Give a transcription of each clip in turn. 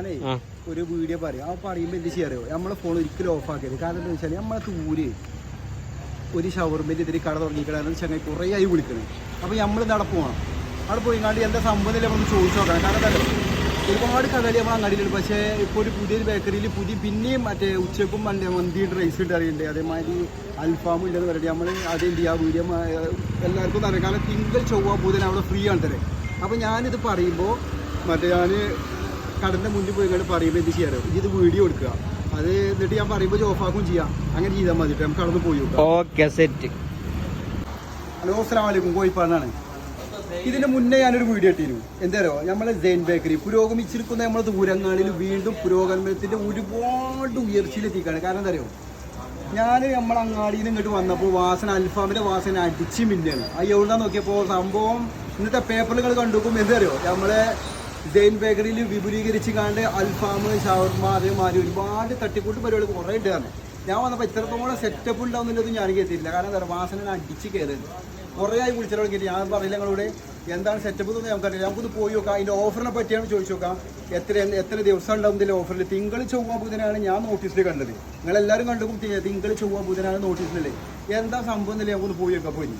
ഞാനേ ഒരു വീഡിയോ പറയും. ആ പറയുമ്പോൾ എന്ത് ചെയ്യാറിയോ നമ്മളെ ഫോൺ ഒരിക്കലും ഓഫ് ആക്കരുത്. കാരണം എന്താ വെച്ചാൽ നമ്മളെ തൂര് ഒരു ഷവർമിന്റെ ഇതിൽ കട തുടങ്ങിക്കണം ചങ്ങായി കുറേ ആയി വിളിക്കണേ. അപ്പോൾ നമ്മൾ നട പോകണം അവിടെ പോയി കണ്ട് എന്താ സംഭവം നമ്മൾ ചോദിച്ചു നോക്കണം. കാരണം എന്താ ഒരുപാട് കടകൾ നമ്മൾ അങ്ങാടിയിലുണ്ട് പക്ഷേ ഇപ്പോൾ ഒരു പുതിയൊരു ബേക്കറിയിൽ പുതിയ പിന്നെയും മറ്റേ ഉച്ചക്കും മന്തി മന്തി റൈസ് ഉണ്ട് അറിയണ്ടേ. അതേമാതിരി അൽഫാമും ഇല്ലെന്ന് പറയുന്നത് നമ്മൾ അത് എന്ത് ചെയ്യുക വീഡിയോ എല്ലാവർക്കും അറിയാം. കാരണം തിങ്കൾ ചൊവ്വാ ബുധൻ അവിടെ ഫ്രീ ആണ് തരേ അപ്പോൾ ഞാനിത് പറയുമ്പോൾ മറ്റേ ഞാൻ കടന്റെ മുന്നിൽ പോയി കണ്ട് പറയുമ്പോൾ എന്ത് ചെയ്യാറോ ഇത് വീഡിയോ എടുക്കുക. അത് എന്നിട്ട് ഞാൻ പറയുമ്പോൾ ജോഫാക്കും ചെയ്യാം. അങ്ങനെ ചെയ്താൽ മതി. നമുക്ക് കടന്ന് പോയി ഓക്കെ സെറ്റ് ഹലോ അസ്സാം വലൈക്കും കോഴിപ്പാടാണ്. ഇതിന് മുന്നേ ഞാനൊരു വീഡിയോ ഇട്ടിരുന്നു എന്താരോ നമ്മളെ ജെയിൻ ബേക്കറി പുരോഗമിച്ചിരിക്കുന്ന നമ്മളെ ദൂരങ്ങളിൽ വീണ്ടും പുരോഗമനത്തിന്റെ ഒരുപാട് ഉയർച്ചയിലെത്തിക്കാണ്. കാരണം എന്താ അറിയോ? ഞാൻ നമ്മളെ അങ്ങാടിയിൽ നിന്ന് ഇങ്ങോട്ട് വന്നപ്പോൾ വാസന അൽഫാമിന്റെ വാസന അടിച്ച് മില്ലാണ് അത് എവിടെ നോക്കിയപ്പോൾ സംഭവം ഇന്നത്തെ പേപ്പറുകൾ കണ്ടുക്കും എന്തറിയോ നമ്മളെ ജെയിൻ ബേക്കറിയിൽ വിപുലീകരിച്ച് കാണ്ട് അൽഫാം ഷവർമ അതേമാതിരി ഒരുപാട് തട്ടിക്കൂട്ട് പരിപാടി കുറേ ഉണ്ടായിരുന്നു ഞാൻ വന്നപ്പോൾ ഇത്രത്തോളം സെറ്റപ്പ് ഉണ്ടാവുന്നില്ലതും ഞാൻ കേട്ടില്ല കാരണം എന്താ വാസന അടിച്ച് കയറുന്നത് കുറേ ആയി വിളിച്ചിട്ട് കേട്ടി ഞാൻ പറയില്ല ഞങ്ങളിവിടെ എന്താണ് സെറ്റപ്പ് എന്ന് നമുക്കറിയില്ല നമുക്കൊന്ന് പോയി നോക്കാം. അതിന്റെ ഓഫറിനെ പറ്റിയാണ് ചോദിച്ചു നോക്കാം. എത്ര എത്ര ദിവസം ഉണ്ടാവും ഇതിന്റെ ഓഫറിൽ തിങ്കൾ ചൊവ്വ ബുധനാണ് ഞാൻ നോട്ടീസിൽ കണ്ടത്. നിങ്ങളെല്ലാവരും കണ്ടും തിങ്കൾ ചൊവ്വ ബുധനാണ് നോട്ടീസിലല്ലേ എന്താ സംഭവം എന്നല്ലേ നമുക്കൊന്ന് പോയി നോക്കാം പോയി.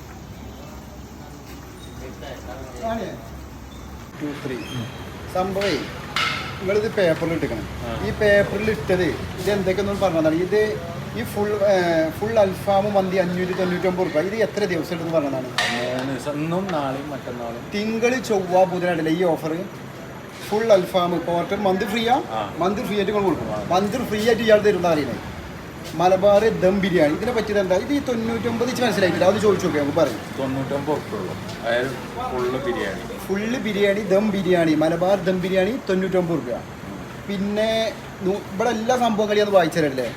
ടു ത്രീ സംഭവേ നിങ്ങളിത് പേപ്പറിൽ ഇട്ടിക്കണം ഈ പേപ്പറിൽ ഇട്ടത് ഇത് എന്തൊക്കെയൊന്നും പറഞ്ഞതാണ് ഇത് ഈ ഫുൾ ഫുൾ അൽഫാം മന്തി അഞ്ഞൂറ്റി തൊണ്ണൂറ്റൊമ്പത് റുപ്യ ഇത് എത്ര ദിവസം എടുത്തെന്ന് പറഞ്ഞതാണ് ഇന്നും നാളെയും മറ്റന്നാളും. തിങ്കൾ ചൊവ്വ ബുധനാണല്ലേ ഈ offer full alfaham quarter month ഫ്രീയാ? ആ. മന്ത് ഫ്രീ ആയിട്ട് കൊടുക്കും. മന്ത് ഫ്രീ ആയിട്ട് ഇയാൾ തരുന്ന അറിയുന്നത് മലബാർ ദം ബിരിയാണി. ഇതിനെ പറ്റിയത് എന്താ? ഇത് ഈ തൊണ്ണൂറ്റൊമ്പത് ഇച്ച് മനസ്സിലായിട്ടില്ല? അത് ചോദിച്ചു നോക്കി നമുക്ക് പറയും. തൊണ്ണൂറ്റൊമ്പത് ഉറുപ്പുള്ളൂ അതായത് ഫുള്ള് ബിരിയാണി. ഫുള്ള് ബിരിയാണി ദം ബിരിയാണി മലബാർ ദം ബിരിയാണി തൊണ്ണൂറ്റൊമ്പത് രൂപ പിന്നെ ഇവിടെ എല്ലാ സംഭവം അത് വായിച്ചതല്ലേ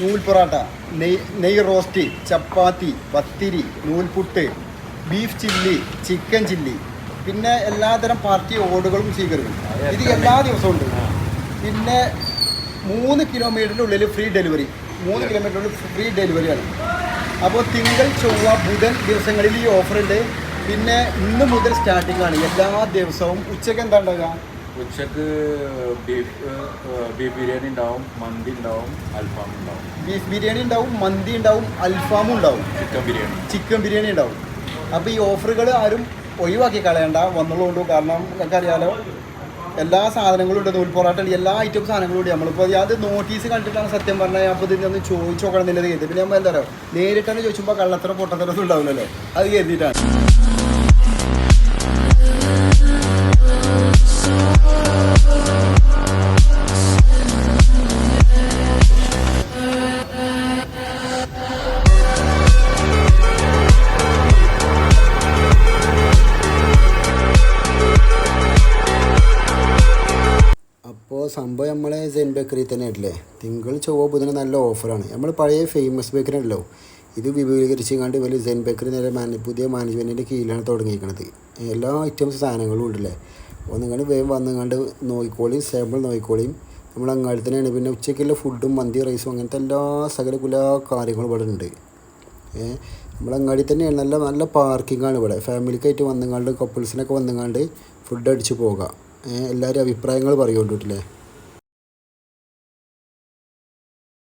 നൂൽ പൊറാട്ട നെയ് നെയ് റോസ്റ്റ് ചപ്പാത്തി പത്തിരി നൂൽപുട്ട് ബീഫ് ചില്ലി ചിക്കൻ ചില്ലി. പിന്നെ എല്ലാതരം പാർട്ടി ഓർഡറുകളും സ്വീകരിക്കും. ഇത് എല്ലാ ദിവസവും ഉണ്ട്. പിന്നെ മൂന്ന് കിലോമീറ്ററിന്റെ ഉള്ളിൽ ഫ്രീ ഡെലിവറി. മൂന്ന് കിലോമീറ്ററിനുള്ളിൽ ഫ്രീ ഡെലിവറിയാണ് അപ്പോൾ തിങ്കൾ ചൊവ്വ ബുധൻ ദിവസങ്ങളിൽ ഈ ഓഫറുണ്ട് പിന്നെ ഇന്ന് മുതൽ സ്റ്റാർട്ടിംഗ് ആണ്. എല്ലാ ദിവസവും ഉച്ചയ്ക്ക് എന്താ ഉണ്ടാകുക ഉച്ചയ്ക്ക് ബീഫ് ബീഫ് ബിരിയാണി ഉണ്ടാവും മന്തി ഉണ്ടാവും അൽഫാം ഉണ്ടാവും. ബീഫ് ബിരിയാണി ഉണ്ടാവും മന്തി ഉണ്ടാവും അൽഫാമും ഉണ്ടാവും. ചിക്കൻ ബിരിയാണി. ചിക്കൻ ബിരിയാണി ഉണ്ടാവും. അപ്പോൾ ഈ ഓഫറുകൾ ആരും ഒഴിവാക്കി കളയണ്ട. വന്നുള്ളൂ കാരണം നിങ്ങൾക്കറിയാലോ എല്ലാ സാധനങ്ങളും ഉണ്ട്. നൂൽ പൊറാട്ട ഉണ്ട്. എല്ലാ ഐറ്റം സാധനങ്ങളും ഉണ്ട്. നമ്മളിപ്പോൾ അത് നോട്ടീസ് കണ്ടിട്ടാണ് സത്യം പറഞ്ഞാൽ ഞാൻ അപ്പോൾ ഇതിനൊന്ന് ചോദിച്ചു നോക്കണം എന്നുള്ളത് കരുതി പിന്നെ നമ്മൾ എന്താ പറയുക നേരിട്ടാണ് ചോദിച്ചുമ്പോൾ കള്ളത്തരം പൊട്ടത്തരം ഒന്നും ഉണ്ടാവില്ലല്ലോ. അത് കരുതിയിട്ടാണ്. അപ്പോൾ സംഭവം നമ്മൾ സെൻ ബേക്കറി തന്നെ ആയിട്ടില്ലേ? തിങ്കൾ ചൊവ്വ ബുധന നല്ല ഓഫറാണ് നമ്മൾ പഴയ ഫേമസ് ബേക്കറി ഉണ്ടല്ലോ ഇത് വിപുലീകരിച്ച് കണ്ട് ഇവർ സെൻ ബേക്കറി നേരെ മാന പുതിയ മാനേജ്മെന്റിന്റെ കീഴിലാണ് തുടങ്ങിയിരിക്കുന്നത് എല്ലാ ഐറ്റംസ് സാധനങ്ങളും ഉണ്ടല്ലേ അപ്പോൾ നിങ്ങൾ വേഗം വന്നുകൊണ്ട് നോക്കിക്കോളിയും സാമ്പിൾ നോക്കിക്കോളിയും നമ്മൾ അങ്ങാടി തന്നെയാണ് പിന്നെ ഉച്ചയ്ക്കുള്ള ഫുഡും മന്തി റൈസും അങ്ങനത്തെ എല്ലാ സകല കുല കാര്യങ്ങളും ഇവിടെ ഉണ്ട്. നമ്മൾ അങ്ങാടി തന്നെയാണ്. നല്ല നല്ല ആണ് ഇവിടെ. ഫാമിലിക്കായിട്ട് വന്നുകൊണ്ട് കപ്പിൾസിനൊക്കെ വന്നുകൊണ്ട് ഫുഡ് അടിച്ച് പോകാം. എല്ലാവരും അഭിപ്രായങ്ങൾ പറയുകൊണ്ടിട്ടില്ലേ